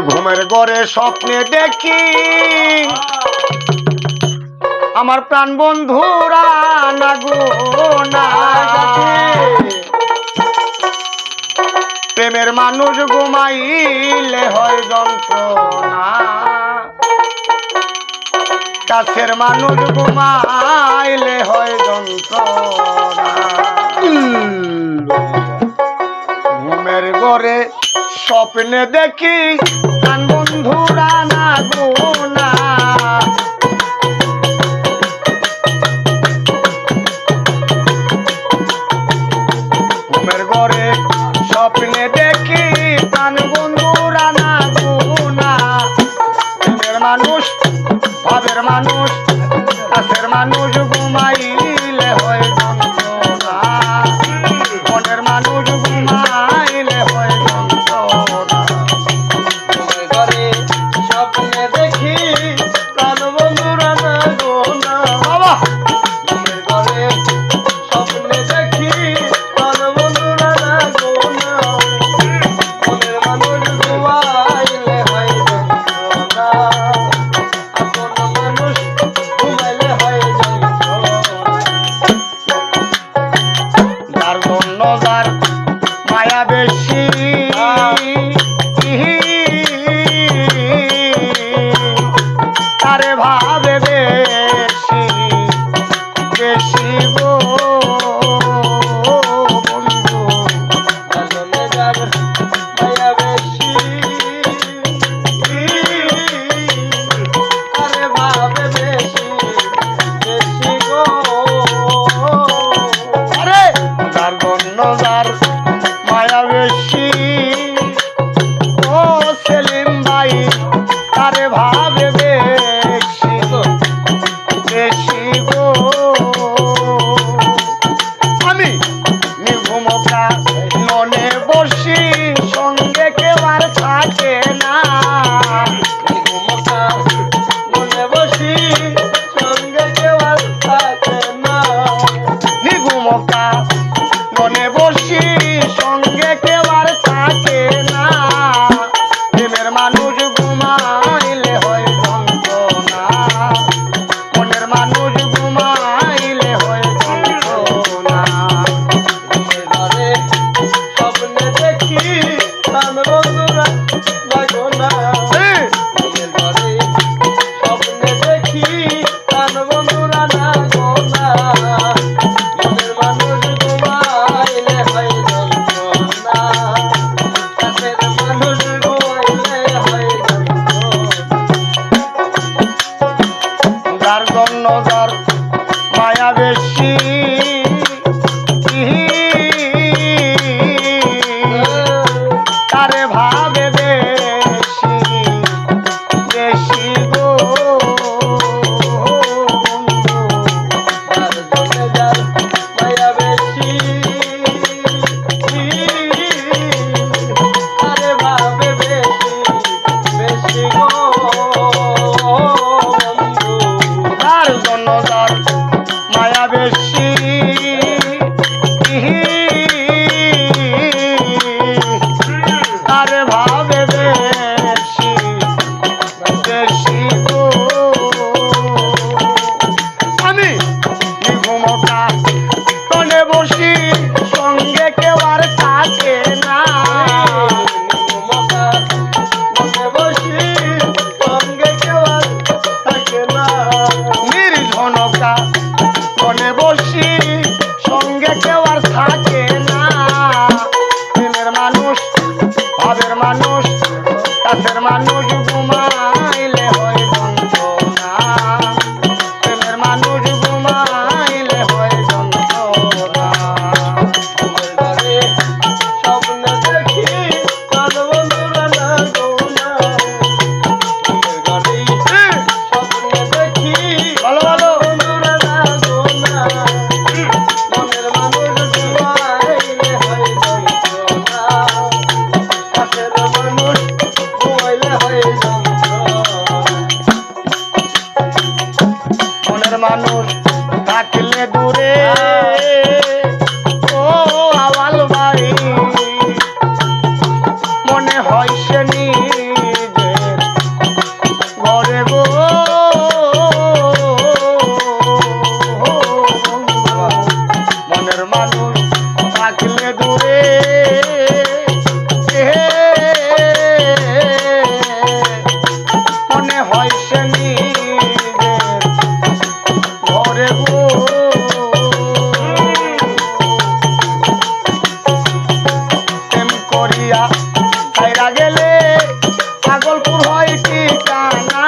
ঘুমের ঘরে স্বপ্নে দেখি। আমার প্রাণ বন্ধুরা না না প্রেমের মানুষ ঘুমাইলে হয় যন্ত্রণা। কাছের মানুষ ঘুমাইলে হয় যন্ত্রণা। ঘুমের ঘরে স্বপ্নে দেখি বন্ধুরা না গুণ বন্ধুরা ಗೆದೆ I hermano হয় ঠিকানা